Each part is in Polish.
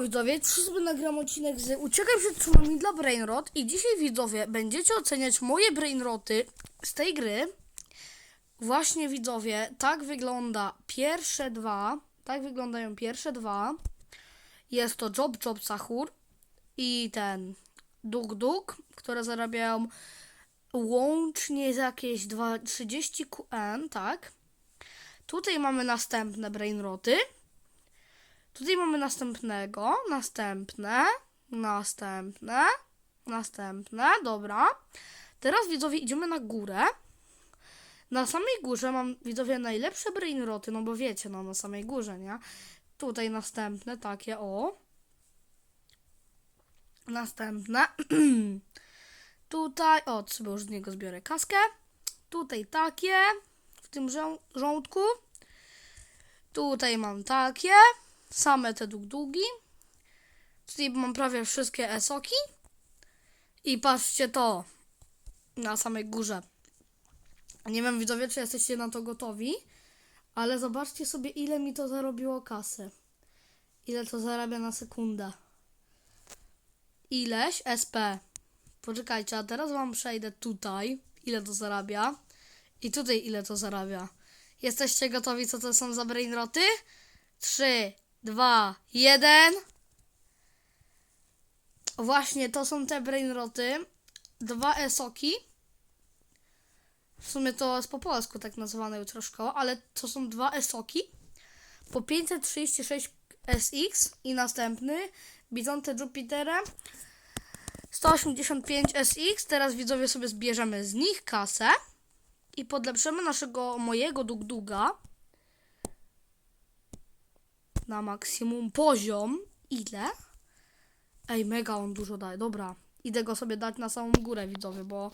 Widzowie, dzisiaj sobie nagram odcinek z Uciekaj przed tsunami dla Brainrot i dzisiaj widzowie będziecie oceniać moje Brainroty z tej gry. Właśnie widzowie, tak wygląda pierwsze dwa, tak wyglądają pierwsze dwa. Jest to Job Job Sahur i ten Duk Duk, które zarabiają łącznie za jakieś dwa- 30 QN, tak. Tutaj mamy następne Brainroty. Tutaj mamy następnego, następne, następne, następne, dobra. Teraz widzowie idziemy na górę. Na samej górze mam widzowie najlepsze brainroty, no bo wiecie, no na samej górze, nie? Tutaj następne, takie o. Następne. Tutaj, o, sobie już z niego zbiorę kaskę. Tutaj takie, w tym żą- żołądku. Tutaj mam takie same te długdugi. Tutaj mam prawie wszystkie esoki. I patrzcie to na samej górze. Nie wiem, widzowie, czy jesteście na to gotowi, ale zobaczcie sobie, ile mi to zarobiło kasy. Ile to zarabia na sekundę. Ileś SP. Poczekajcie, a teraz wam przejdę tutaj, ile to zarabia. I tutaj, ile to zarabia. Jesteście gotowi, co to są za brainroty? Trzy, dwa, jeden. Właśnie, to są te brainroty. Dwa esoki. W sumie to jest po polsku tak nazywane jutro szkoła, ale to są dwa esoki. Po 536 SX i następny Bizonte Jupitera 185 SX. Teraz widzowie sobie zbierzemy z nich kasę i podlepszymy naszego mojego Dugduga na maksimum poziom. Ile? Ej, mega on dużo daje. Dobra, idę go sobie dać na samą górę, widzowie, bo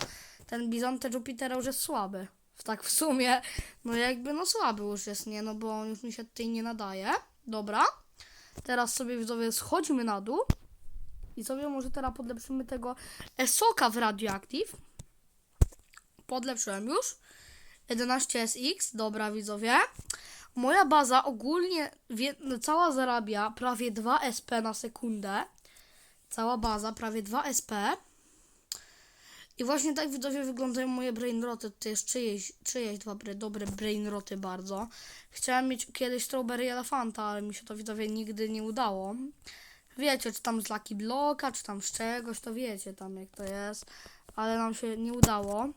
ten Bizonte Jupitera już jest słaby. Tak w sumie, no jakby no słaby już jest, nie? No bo on już mi się tutaj nie nadaje. Dobra. Teraz sobie, widzowie, schodźmy na dół. I sobie może teraz podlepszymy tego Esoka w Radioactive. Podlepszyłem już. 11SX, dobra widzowie. Moja baza ogólnie wie, no, cała zarabia prawie 2 SP na sekundę. Cała baza prawie 2 SP. I właśnie tak widzowie wyglądają moje brainroty. To jest czyjeś, czyjeś dobre, dobre brainroty bardzo. Chciałem mieć kiedyś strawberry elefanta, ale mi się to widzowie nigdy nie udało. Wiecie, czy tam z Lucky Blocka, czy tam z czegoś, to wiecie tam jak to jest. Ale nam się nie udało.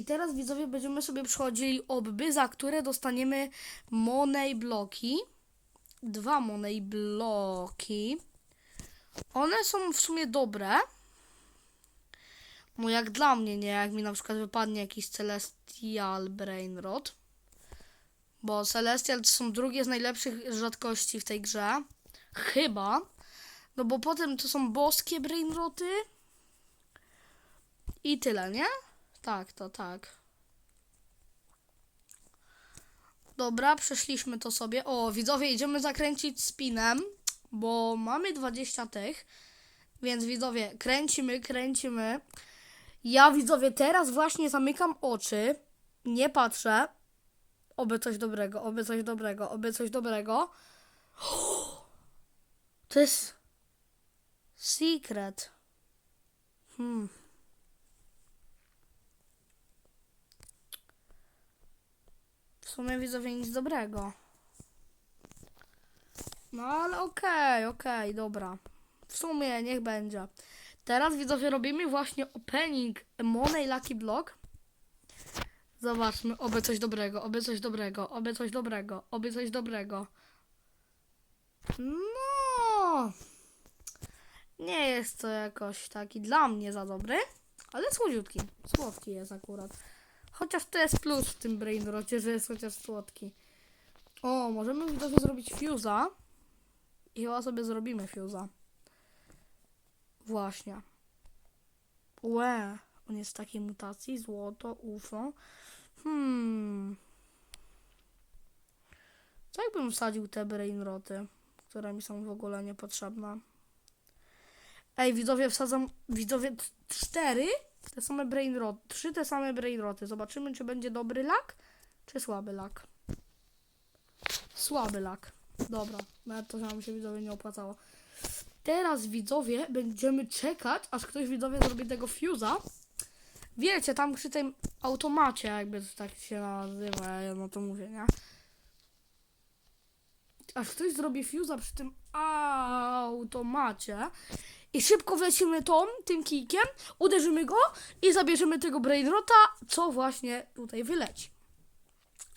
I teraz widzowie będziemy sobie przechodzili obby, za które dostaniemy money bloki. Dwa money bloki. One są w sumie dobre. No jak dla mnie, nie? Jak mi na przykład wypadnie jakiś Celestial Brainrot. Bo Celestial to są drugie z najlepszych rzadkości w tej grze. Chyba. No bo potem to są boskie Brainroty. I tyle, nie? Tak, to tak. Dobra, przeszliśmy to sobie. O, widzowie, idziemy zakręcić spinem, bo mamy 20 tych. Więc widzowie, kręcimy, kręcimy. Ja, widzowie, teraz właśnie zamykam oczy. Nie patrzę. Oby coś dobrego, oby coś dobrego, oby coś dobrego. To jest secret. Hmm. W sumie widzowie nic dobrego. No ale okej, okej, dobra. W sumie niech będzie. Teraz widzowie robimy właśnie opening Money Lucky Block. Zobaczmy, oby coś dobrego, oby coś dobrego, oby coś dobrego, oby coś dobrego. No. Nie jest to jakoś taki dla mnie za dobry, ale słodziutki. Słodki jest akurat. Chociaż to jest plus w tym brainrocie, że jest chociaż słodki. O, możemy widzowie zrobić fuse'a. I chyba sobie zrobimy fuse'a. Właśnie. Łe, on jest w takiej mutacji. Złoto, UFO. Hmm. Co jakbym wsadził te brainroty, które mi są w ogóle niepotrzebne? Ej, widzowie, wsadzam, widzowie, cztery te same brainroty, trzy te same brainroty. Zobaczymy, czy będzie dobry lak, czy słaby lak. Słaby lak. Dobra, to nam się widzowie nie opłacało. Teraz widzowie będziemy czekać, aż ktoś widzowie zrobi tego fuse'a. Wiecie, tam przy tym automacie, jakby to tak się nazywa, ja no to mówię, nie? Aż ktoś zrobi fuse'a przy tym automacie i szybko wlecimy tą, tym kijkiem, uderzymy go i zabierzemy tego brainrota, co właśnie tutaj wyleci.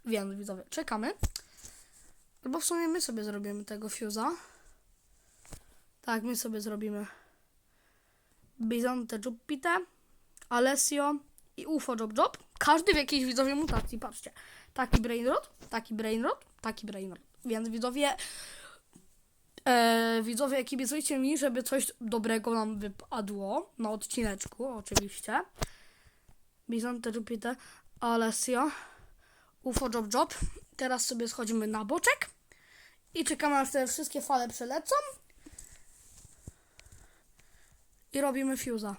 Więc widzowie, czekamy. Albo w sumie my sobie zrobimy tego fuse'a. Tak, my sobie zrobimy Bizonte Jupite, Alessio i UFO Job Job. Każdy w jakiejś widzowie mutacji, patrzcie. Taki brainrot, taki brainrot, taki brainrot. Więc widzowie, e, widzowie kibicujcie mi, żeby coś dobrego nam wypadło na odcineczku, oczywiście. Bizonte Jupite, Alessio, UFO Job Job. Teraz sobie schodzimy na boczek i czekamy aż te wszystkie fale przelecą. I robimy fuse'a.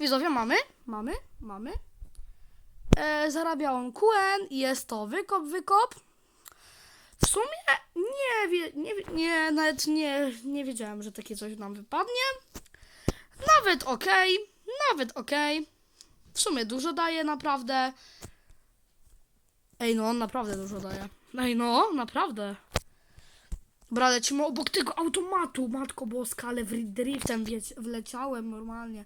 Widzowie, mamy, mamy, mamy. E, zarabiałam QN, jest to wykop, wykop. W sumie nie, wie, nie, nie nawet nie, nie wiedziałem, że takie coś nam wypadnie. Nawet okej, nawet okej. W sumie dużo daje, naprawdę. Ej, no, on naprawdę dużo daje. Ej, no, naprawdę. Dobra, lecimy obok tego automatu. Matko boska, ale w driftem wleciałem normalnie.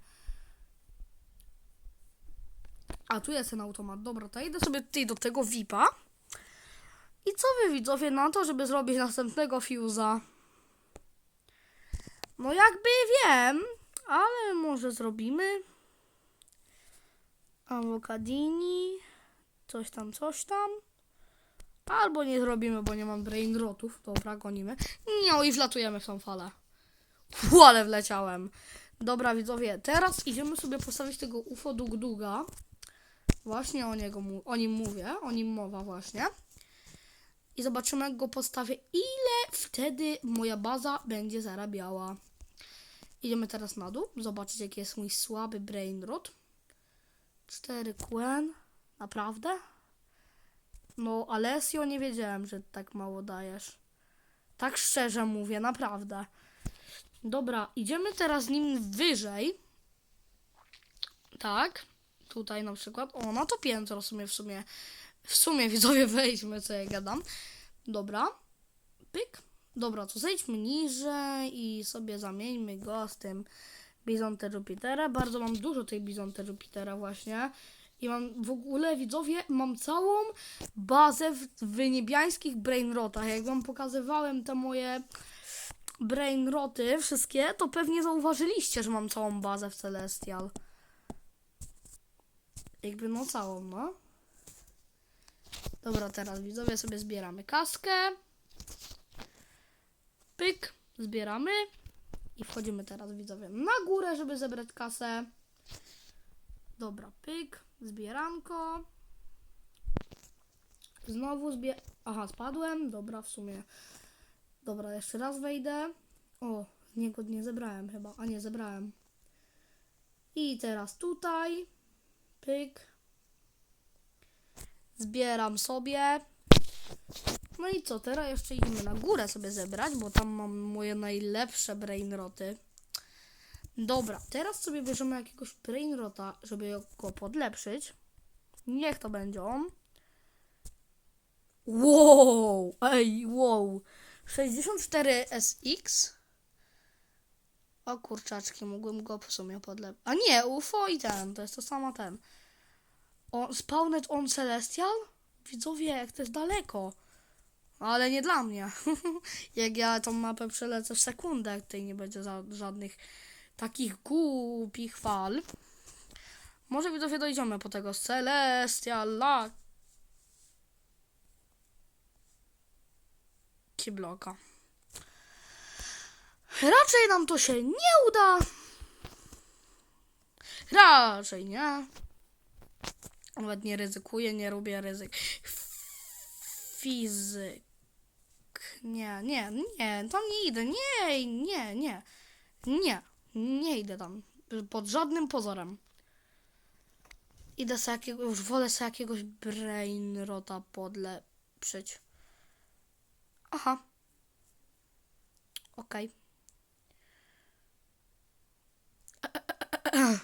A, tu jest ten automat. Dobra, to idę sobie tutaj do tego VIPa. I co wy widzowie na to, żeby zrobić następnego fuse'a? No jakby wiem, ale może zrobimy. Awokadini. Coś tam, coś tam. Albo nie zrobimy, bo nie mam brain rotów. Dobra, gonimy. No i wlatujemy w tą falę. Fu, ale wleciałem. Dobra, widzowie, teraz idziemy sobie postawić tego UFO Dug Duga. Właśnie o, niego, o nim mówię, o nim mowa właśnie. I zobaczymy, jak go postawię, ile wtedy moja baza będzie zarabiała. Idziemy teraz na dół, zobaczyć, jaki jest mój słaby brain rot. 4 Quen. Naprawdę? No, Alessio, nie wiedziałem, że tak mało dajesz. Tak szczerze mówię, naprawdę. Dobra, idziemy teraz nim wyżej. Tak. Tutaj na przykład. O, na to piętro w sumie, w sumie. W sumie widzowie wejdźmy, co ja gadam. Dobra. Pyk. Dobra, to zejdźmy niżej i sobie zamieńmy go z tym Bizonte Jupitera. Bardzo mam dużo tej Bizonte Jupitera właśnie. I mam w ogóle, widzowie, mam całą bazę w, w niebiańskich brainrotach. Jak wam pokazywałem te moje brainroty wszystkie, to pewnie zauważyliście, że mam całą bazę w Celestial. Jakby no całą, no. Dobra, teraz widzowie sobie zbieramy kaskę. Pyk, zbieramy. I wchodzimy teraz widzowie na górę, żeby zebrać kasę. Dobra, pyk, zbieranko. Znowu zbie... Aha, spadłem. Dobra, w sumie. Dobra, jeszcze raz wejdę. O, niego nie zebrałem chyba. A nie, zebrałem. I teraz tutaj. Pyk. Zbieram sobie. No i co, teraz jeszcze idziemy na górę sobie zebrać, bo tam mam moje najlepsze brainroty. Dobra, teraz sobie bierzemy jakiegoś brainrota, żeby go podlepszyć. Niech to będzie on. Wow, ej, wow. 64 SX. O kurczaczki, mógłbym go w sumie podlepić. A nie, UFO i ten, to jest to samo ten. O, Spawnet on Celestial? Widzowie, jak to jest daleko. Ale nie dla mnie. jak ja tą mapę przelecę w sekundę, tutaj nie będzie żadnych takich głupich fal. Może widzowie dojdziemy po tego Celestiala. Kibloka. Raczej nam to się nie uda. Raczej nie. Nawet nie ryzykuję, nie robię ryzyk. Fizyk. Nie, nie, nie, tam nie idę. Nie, nie, nie. Nie, nie idę tam. Pod żadnym pozorem. Idę sobie jakiego, już wolę sobie jakiegoś brainrota podlepszyć. Aha. Okej.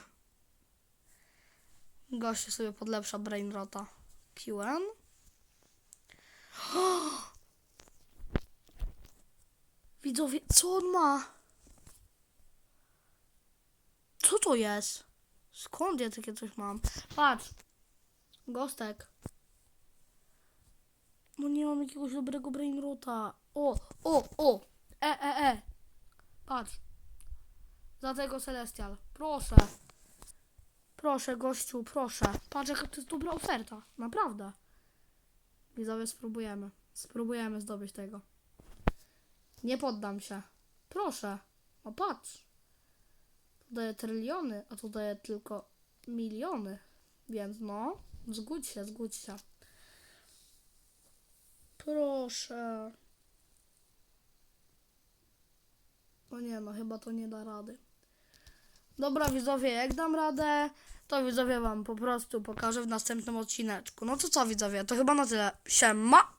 Gościu sobie podlepsza brainrota. QN. Widzowie, co on ma? Co to jest? Skąd ja takie coś mam? Patrz. Gostek. No nie mam jakiegoś dobrego brainrota. O, o, o. E, e, e. Patrz. Za tego Celestial. Proszę. Proszę, gościu, proszę. Patrz, jaka to jest dobra oferta. Naprawdę. Widzowie, spróbujemy. Spróbujemy zdobyć tego. Nie poddam się. Proszę. No patrz. Tu daje tryliony, a tu daje tylko miliony. Więc no, zgódź się, zgódź się. Proszę. No nie, no chyba to nie da rady. Dobra widzowie, jak dam radę, to widzowie wam po prostu pokażę w następnym odcineczku. No to co widzowie, to chyba na tyle. Siema!